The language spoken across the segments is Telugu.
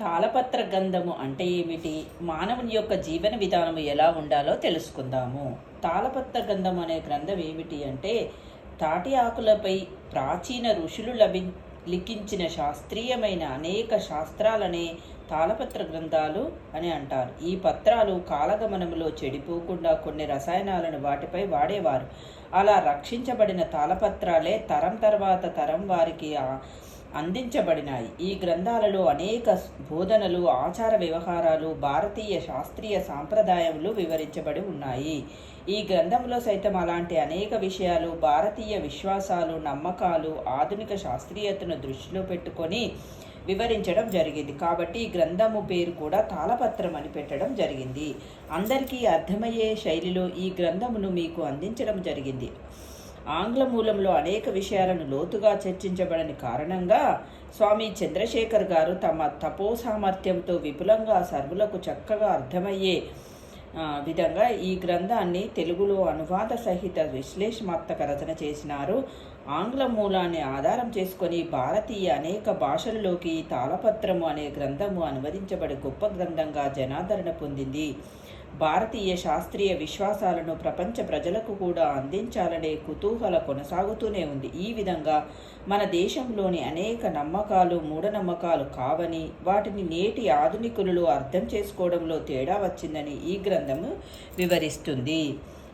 తాళపత్ర గంధము అంటే ఏమిటి? మానవుని యొక్క జీవన విధానము ఎలా ఉండాలో తెలుసుకుందాము. తాళపత్ర గంధం అనే గ్రంథం ఏమిటి అంటే తాటి ఆకులపై ప్రాచీన ఋషులు లభి లిఖించిన శాస్త్రీయమైన అనేక శాస్త్రాలనే తాళపత్ర గ్రంథాలు అని అంటారు. ఈ పత్రాలు కాలగమనంలో చెడిపోకుండా కొన్ని రసాయనాలను వాటిపై వాడేవారు. అలా రక్షించబడిన తాళపత్రాలే తరం తర్వాత తరం వారికి అందించబడినాయి. ఈ గ్రంథాలలో అనేక బోధనలు ఆచార వ్యవహారాలు భారతీయ శాస్త్రీయ సాంప్రదాయములు వివరించబడి ఉన్నాయి. ఈ గ్రంథంలో సైతం అలాంటి అనేక విషయాలు భారతీయ విశ్వాసాలు నమ్మకాలు ఆధునిక శాస్త్రీయతను దృష్టిలో పెట్టుకొని వివరించడం జరిగింది. కాబట్టి ఈ గ్రంథము పేరు కూడా తాళపత్రం అని పెట్టడం జరిగింది. అందరికీ అర్థమయ్యే శైలిలో ఈ గ్రంథమును మీకు అందించడం జరిగింది. ఆంగ్ల మూలంలో అనేక విషయాలను లోతుగా చర్చించబడని కారణంగా స్వామి చంద్రశేఖర్ గారు తమ తపో సామర్థ్యంతో విపులంగా సర్వులకు చక్కగా అర్థమయ్యే విధంగా ఈ గ్రంథాన్ని తెలుగులో అనువాద సహిత విశ్లేషణాత్మక రచన చేసినారు. ఆంగ్ల మూలాన్ని ఆధారం చేసుకొని భారతీయ అనేక భాషలలోకి తాళపత్రము అనే గ్రంథము అనువదించబడి గొప్ప గ్రంథంగా జనాదరణ పొందింది. భారతీయ శాస్త్రీయ విశ్వాసాలను ప్రపంచ ప్రజలకు కూడా అందించాలనే కుతూహల కొనసాగుతూనే ఉంది. ఈ విధంగా మన దేశంలోని అనేక నమ్మకాలు మూఢనమ్మకాలు కావని వాటిని నేటి ఆధునికులలో అర్థం చేసుకోవడంలో తేడా వచ్చిందని ఈ గ్రంథము వివరిస్తుంది.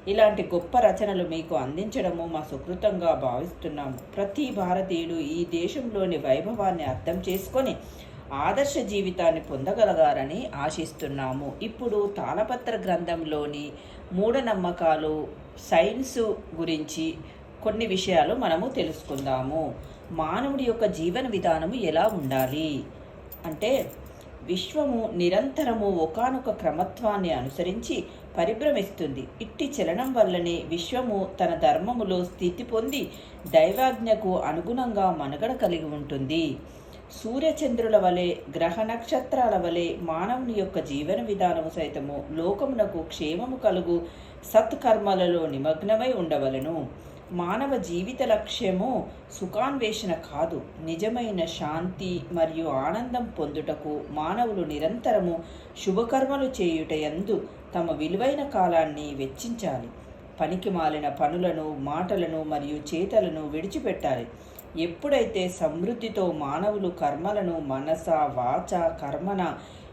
ఇలాంటి గొప్ప రచనలు మీకు అందించడము మా సుకృతంగా భావిస్తున్నాము. ప్రతి భారతీయుడు ఈ దేశంలోని వైభవాన్ని అర్థం చేసుకొని ఆదర్శ జీవితాన్ని పొందగలగారని ఆశిస్తున్నాము. ఇప్పుడు తాళపత్ర గ్రంథంలోని మూఢనమ్మకాలు సైన్సు గురించి కొన్ని విషయాలు మనము తెలుసుకుందాము. మానవుడి యొక్క జీవన విధానము ఎలా ఉండాలి? అంటే విశ్వము నిరంతరము ఒకానొక క్రమత్వాన్ని అనుసరించి పరిభ్రమిస్తుంది. ఇట్టి చలనం వల్లనే విశ్వము తన ధర్మములో స్థితి పొంది దైవాజ్ఞకు అనుగుణంగా మనుగడ కలిగి ఉంటుంది. సూర్యచంద్రుల వలె గ్రహ నక్షత్రాల వలె మానవుని యొక్క జీవన విధానము సైతము లోకమునకు క్షేమము కలుగు సత్కర్మలలో నిమగ్నమై ఉండవలను. మానవ జీవిత లక్ష్యము సుఖాన్వేషణ కాదు. నిజమైన శాంతి మరియు ఆనందం పొందుటకు మానవులు నిరంతరము శుభకర్మలు చేయుట యందు తమ విలువైన కాలాన్ని వెచ్చించాలి. పనికి మాలిన పనులను మాటలను మరియు చేతలను విడిచిపెట్టాలి. ఎప్పుడైతే సమృద్ధితో మానవులు కర్మలను మనస వాచ కర్మన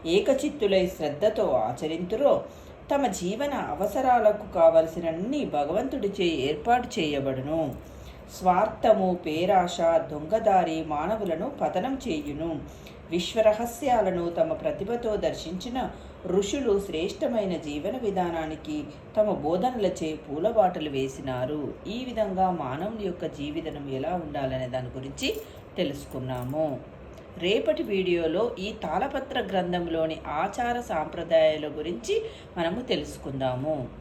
ఏకచిత్తులై శ్రద్ధతో ఆచరింతురో తమ జీవన అవసరాలకు కావలసినన్ని భగవంతుడిచే ఏర్పాటు చేయబడును. స్వార్థము పేరాశ దొంగదారి మానవులను పతనం చేయును. విశ్వరహస్యాలను తమ ప్రతిభతో దర్శించిన ఋషులు శ్రేష్టమైన జీవన విధానానికి తమ బోధనలచే పూలబాటలు వేసినారు. ఈ విధంగా మానవుని యొక్క జీవితం ఎలా ఉండాలనే దాని గురించి తెలుసుకున్నాము. రేపటి వీడియోలో ఈ తాళపత్ర గ్రంథంలోని ఆచార సాంప్రదాయాల గురించి మనము తెలుసుకుందాము.